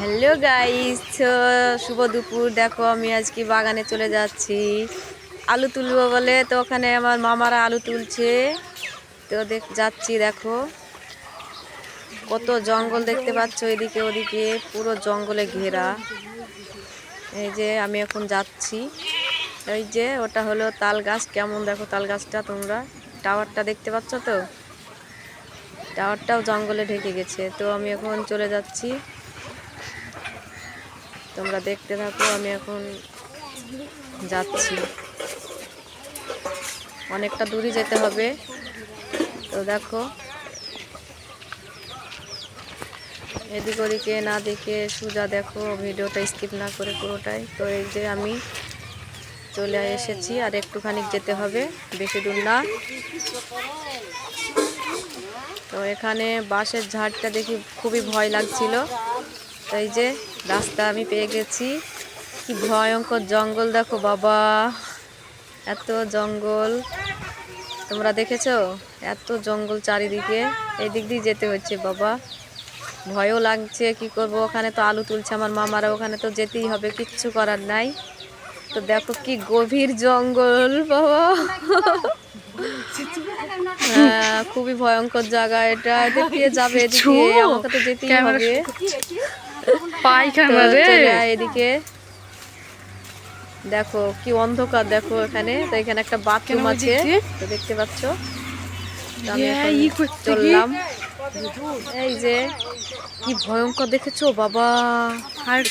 Hello guys শুভ দুপুর। দেখো, আমি আজকে বাগানে চলে যাচ্ছি। আলু তুলবো বলে তো ওখানে আমার মামারা আলু তুলছে। তো দেখ, যাচ্ছি, দেখো। কত জঙ্গল দেখতে পাচ্ছ এদিকে ওদিকে, পুরো জঙ্গলে ঘেরা। এই যে, আমি এখন যাচ্ছি। এই যে, ওটা হলো তাল গাছ। কেমন দেখো তাল গাছটা তোমরা? টাওয়ারটা দেখতে পাচ্ছ তো? টাওয়ারটাও জঙ্গলে ঢেকে গেছে। তো আমি এখন চলে যাচ্ছি। তোমরা দেখতে থাকো, আমি এখন যাচ্ছি। অনেকটা দূরে যেতে হবে। তো দেখো। এদিক ওদিকে না দেখে সোজা দেখো, ভিডিওটা স্কিপ না করে পুরোটাই। তো এই যে আমি চলে এসেছি, আর একটুখানি যেতে হবে, বেশি দূর না। তো এখানে বাঁশের ঝাড়টা দেখি খুবই ভয় লাগছিল। তো এই যে রাস্তা আমি পেয়ে গেছি। কি ভয়ঙ্কর জঙ্গল দেখো বাবা। এত জঙ্গল। তোমরা দেখেছ? এত জঙ্গল চারিদিকে। এই দিক দিয়ে যেতে হচ্ছে বাবা। ভয়ও লাগছে কি করব? ওখানে তো আলু তুলছে আমার মামারা ওখানে তো যেতেই হবে কিচ্ছু করার নাই। তো দেখো কি গভীর জঙ্গল বাবা। হ্যাঁ, খুবই ভয়ঙ্কর জায়গা এটা। এদিক দিয়ে যাবে এদিকে আমাকে তো যেতেই হবে। পায়খানা রে এদিকে। দেখো কি অন্ধকার দেখো এখানে। তো এখানে একটা বাথরুম আছে তো দেখতে পাচ্ছ? ইয়ে? চললাম। এই যে কি ভয়ঙ্কর দেখেছ বাবা?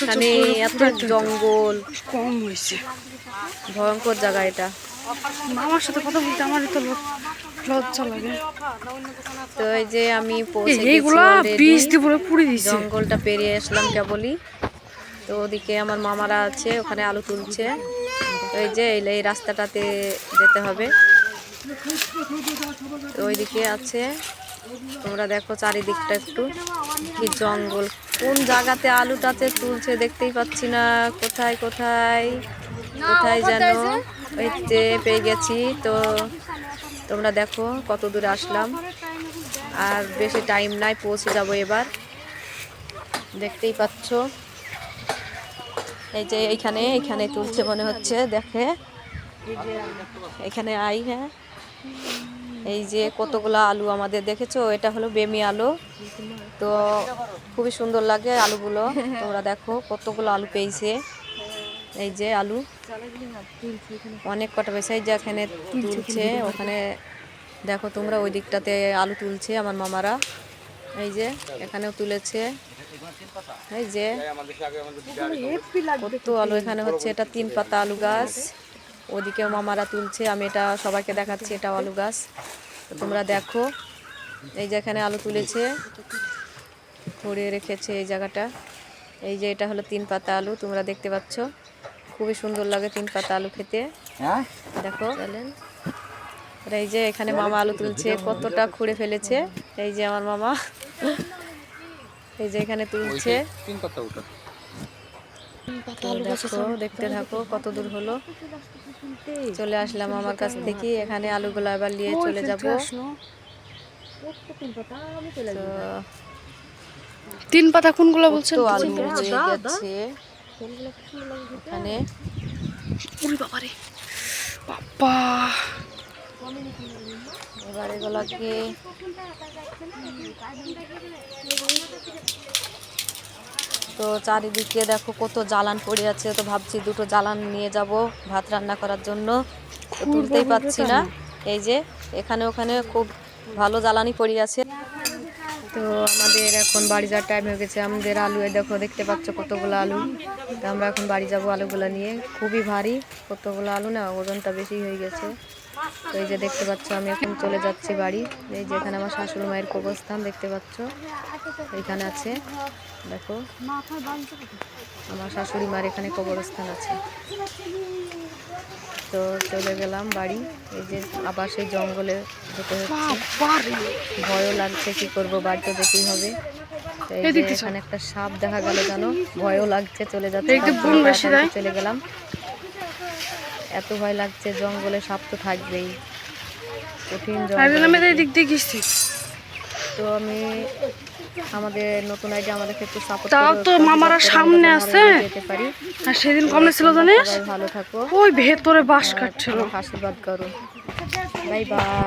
এখানে এত জঙ্গল। কম হয়েছে। ভয়ঙ্কর জায়গা এটা। মামার সাথে কথা বলতে আমার তো ল- লজ্জা লাগে। তো এই যে আমি পৌঁছে গেছি জঙ্গলটা পেরিয়ে আসলাম কেবলই। তো ওদিকে আমার মামারা আছে ওখানে আলু তুলছে। তো এই যে এই- রাস্তাটাতে যেতে হবে। তো ওইদিকে আছে। তোমরা দেখো চারিদিকটা একটু কি জঙ্গল। কোন জায়গাতে আলুটাতে তুলছে দেখতেই পাচ্ছি না। কোথায় কোথায়? কোথায় যেন? ওই পেয়ে গেছি। তো তোমরা দেখো কত দূরে আসলাম। আর বেশি টাইম নাই, পৌঁছে যাব এবার। দেখতেই পাচ্ছ। এই যে এইখানে এইখানে তুলছে মনে হচ্ছে, দেখে। এখানে আই হ্যাঁ। এই যে কতগুলো আলু আমাদের দেখেছ? এটা হলো বেমি আলু। তো খুবই সুন্দর লাগে আলুগুলো। তোমরা দেখো কতগুলো আলু পেয়েছে। এই যে আলু। অনেক কটা পেয়েছে এই যে এখানে তুলছে, ওখানে দেখো তোমরা ওই দিকটাতে আলু তুলছে আমার মামারা। এই যে এখানেও তুলেছে। এই যে কত আলু এখানে হচ্ছে, এটা তিন পাতা আলু গাছ। ওদিকেও মামারা তুলছে, আমি এটা সবাইকে দেখাচ্ছি এটা আলু গাছ। তোমরা দেখো, এই যে এখানে আলু তুলেছে, ধরে রেখেছে এই জায়গাটা। এই যে এটা হলো তিন পাতা আলু, তোমরা দেখতে পাচ্ছ। খুবই সুন্দর লাগে তিন পাতা আলু খেতে। দেখো। এই যে এখানে মামা আলু তুলছে কতটা খুঁড়ে ফেলেছে। এই যে আমার মামা। এই যে এখানে তুলছে। দেখো দেখতে থাকো কত দূর হলো। চলে আসলাম আমার কাছ থেকে। এখানে আলুগুলো আবার নিয়ে চলে যাব। তো তিন পাতা কোনগুলো বলছেন? কত আলু হয়ে গেছে। এখানে। বাবারে। বাবা এবার এগুলাকে তো চারিদিকে দেখো কত জ্বালান পড়ে আছে। তো ভাবছি দুটো জ্বালান নিয়ে যাব ভাত রান্না করার জন্য। তুলতেই পাচ্ছি না। এই যে এখানে ওখানে খুব ভালো জ্বালানি পড়ে আছে। তো আমাদের এখন বাড়ি যাওয়ার টাইম হয়ে গেছে। আমাদের আলু দেখো, দেখতে পাচ্ছ কতগুলো আলু? তো আমরা এখন বাড়ি যাব আলুগুলো নিয়ে। খুবই ভারী, কতগুলো আলু না, ওজনটা বেশি হয়ে গেছে। তো এই যে দেখতে পাচ্ছ আমি এখন চলে যাচ্ছি বাড়ি। এই যে এখানে আমার শাশুড়ি মায়ের কবরস্থান দেখতে পাচ্ছ? এখানে আছে দেখো। আমার শাশুড়ি মার এখানে কবরস্থান আছে। তো চলে গেলাম বাড়ি। এই যে আবার সেই জঙ্গলে যেতে হচ্ছে। ভয়ও লাগছে কি করব বাড়িতে যেতেই হবে। এখানে একটা সাপ দেখা গেল জানো? ভয়ও লাগছে চলে যাচ্ছে। চলে গেলাম। এত ভয় লাগছে জঙ্গলে সাপ তো থাকবেই। কঠিন তো আমি আমাদের নতুন আইডি আমাদের ক্ষেত্রে সাপোর্ট তাও তো মামারা সামনে আছে। আর সেদিন কমনে ছিল জানিস? ভালো থাকো। ওই ভেতরে বাস কাটছিল। আশীর্বাদ করো। Bye bye.